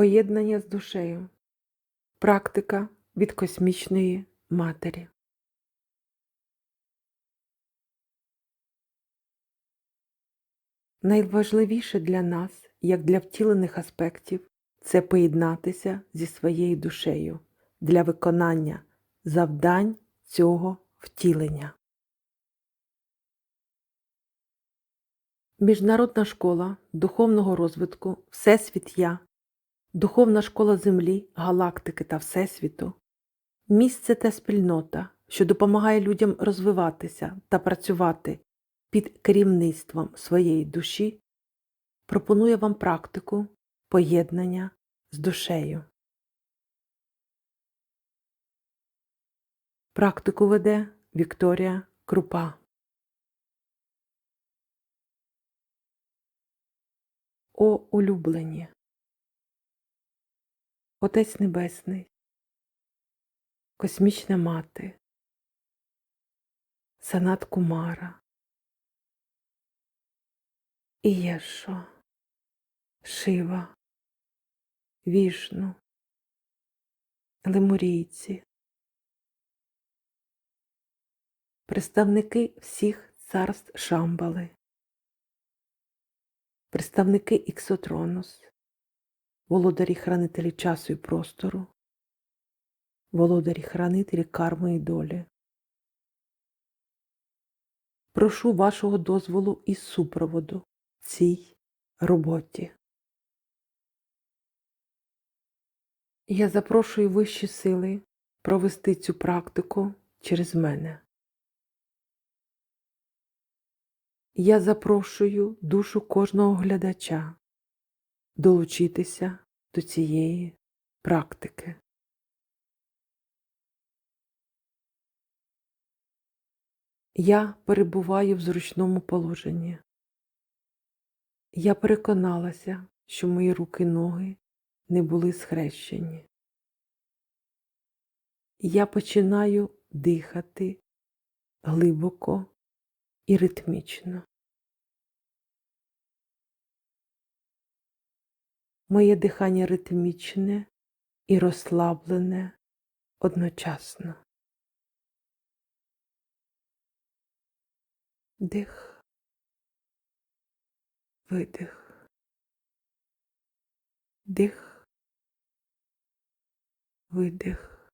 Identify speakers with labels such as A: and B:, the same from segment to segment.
A: Поєднання з душею. Практика від космічної матері. Найважливіше для нас, як для втілених аспектів, це поєднатися зі своєю душею для виконання завдань цього втілення. Міжнародна школа духовного розвитку Всесвіт Я, Духовна школа Землі, галактики та Всесвіту місце та спільнота, що допомагає людям розвиватися та працювати під керівництвом своєї душі, пропонує вам практику поєднання з душею. Практику веде Вікторія Крупа. О улюблені! Отець Небесний, Космічна Мати, Санат Кумара, Ієшо, Шива, Вішну, Лемурійці, представники всіх царств Шамбали, представники Іксотронус, володарі хранителі часу і простору, володарі хранителі карми і долі. Прошу вашого дозволу і супроводу цій роботі. Я запрошую вищі сили провести цю практику через мене. Я запрошую душу кожного глядача долучитися до цієї практики. Я перебуваю в зручному положенні. Я переконалася, що мої руки ноги не були схрещені. Я починаю дихати глибоко і ритмічно. Моє дихання ритмічне і розслаблене одночасно. Дих, видих, дих, видих,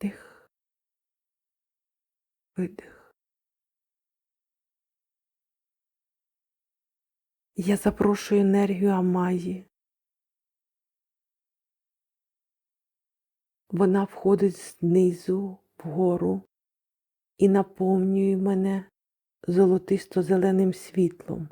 A: дих, видих. Я запрошую енергію Амаї. Вона входить знизу вгору і наповнює мене золотисто-зеленим світлом.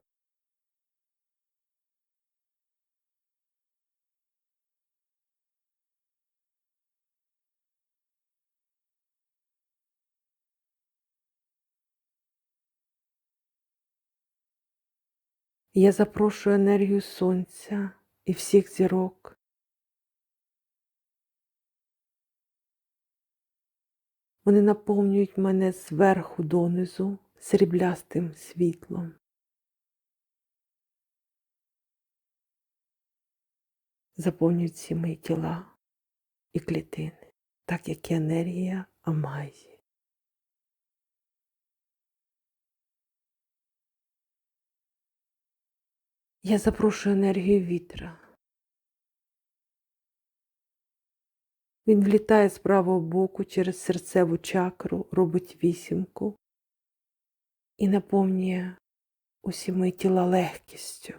A: Я запрошую енергію сонця і всіх зірок. Вони наповнюють мене зверху донизу сріблястим світлом. Заповнюють всі мої тіла і клітини, так як і енергія Амазі. Я запрошую енергію вітра. Він влітає з правого боку через серцеву чакру, робить вісімку і наповнює усі мої тіла легкістю.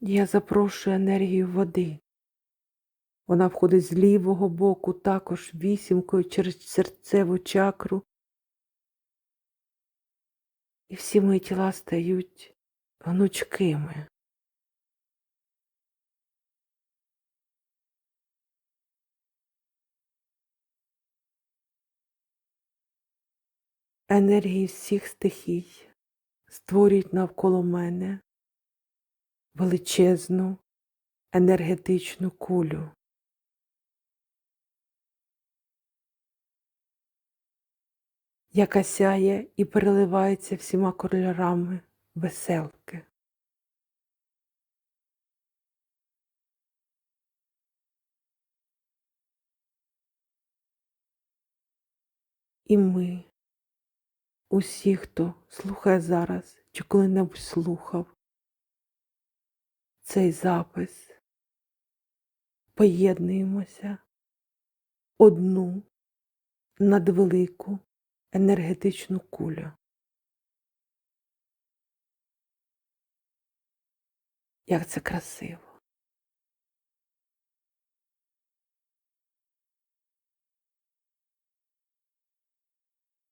A: Я запрошую енергію води. Вона входить з лівого боку, також вісімкою через серцеву чакру. І всі мої тіла стають гнучкими. Енергії всіх стихій створюють навколо мене величезну енергетичну кулю. Яка сяє і переливається всіма кольорами веселки. І ми, усі, хто слухає зараз чи коли-небудь слухав цей запис, поєднуємося одну надвелику енергетичну кулю. Як це красиво.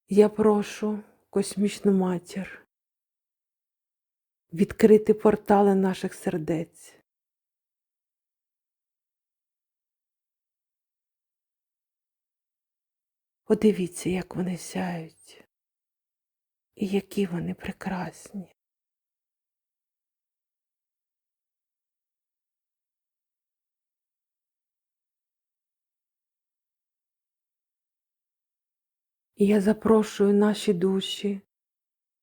A: Я прошу космічну матір відкрити портали наших сердець. Подивіться, як вони сяють, і які вони прекрасні. І я запрошую наші душі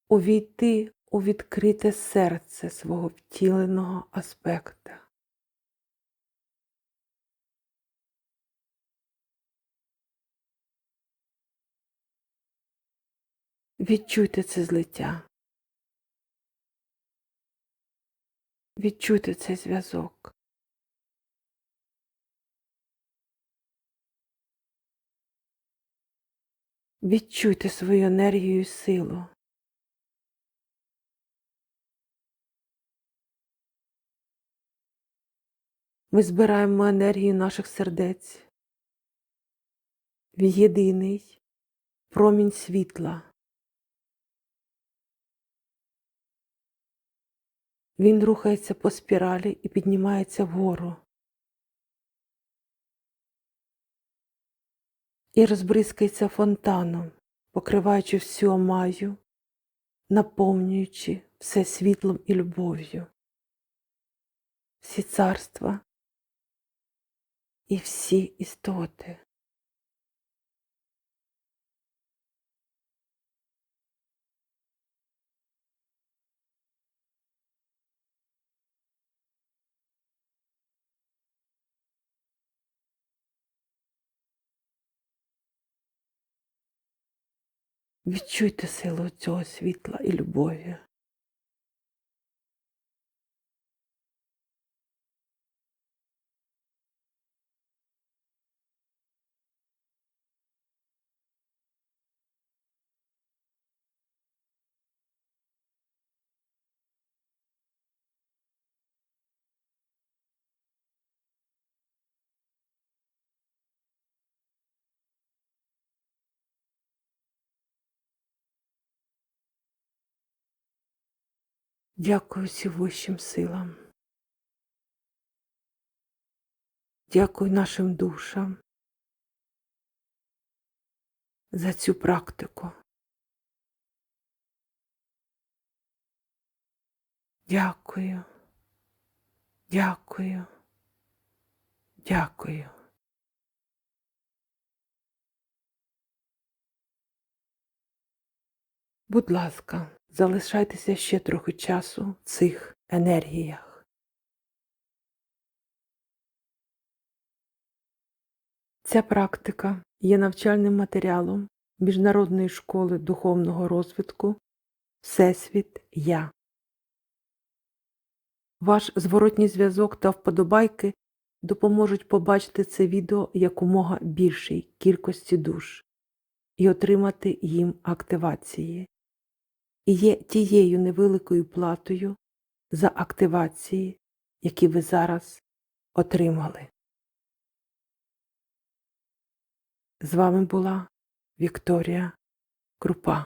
A: увійти у відкрите серце свого втіленого аспекта. Відчуйте це злиття. Відчуйте цей зв'язок. Відчуйте свою енергію і силу. Ми збираємо енергію наших сердець в єдиний промінь світла. Він рухається по спіралі і піднімається вгору. І розбризкається фонтаном, покриваючи всю омаю, наповнюючи все світлом і любов'ю, всі царства і всі істоти. Відчуйте силу цього світла і любові. Дякую всім вищим силам. Дякую нашим душам за цю практику. Дякую, дякую, дякую. Будь ласка, залишайтеся ще трохи часу в цих енергіях. Ця практика є навчальним матеріалом Міжнародної школи духовного розвитку Всесвіт Я. Ваш зворотній зв'язок та вподобайки допоможуть побачити це відео якомога більшій кількості душ і отримати їм активації. І є тією невеликою платою за активації, які ви зараз отримали. З вами була Вікторія Крупа.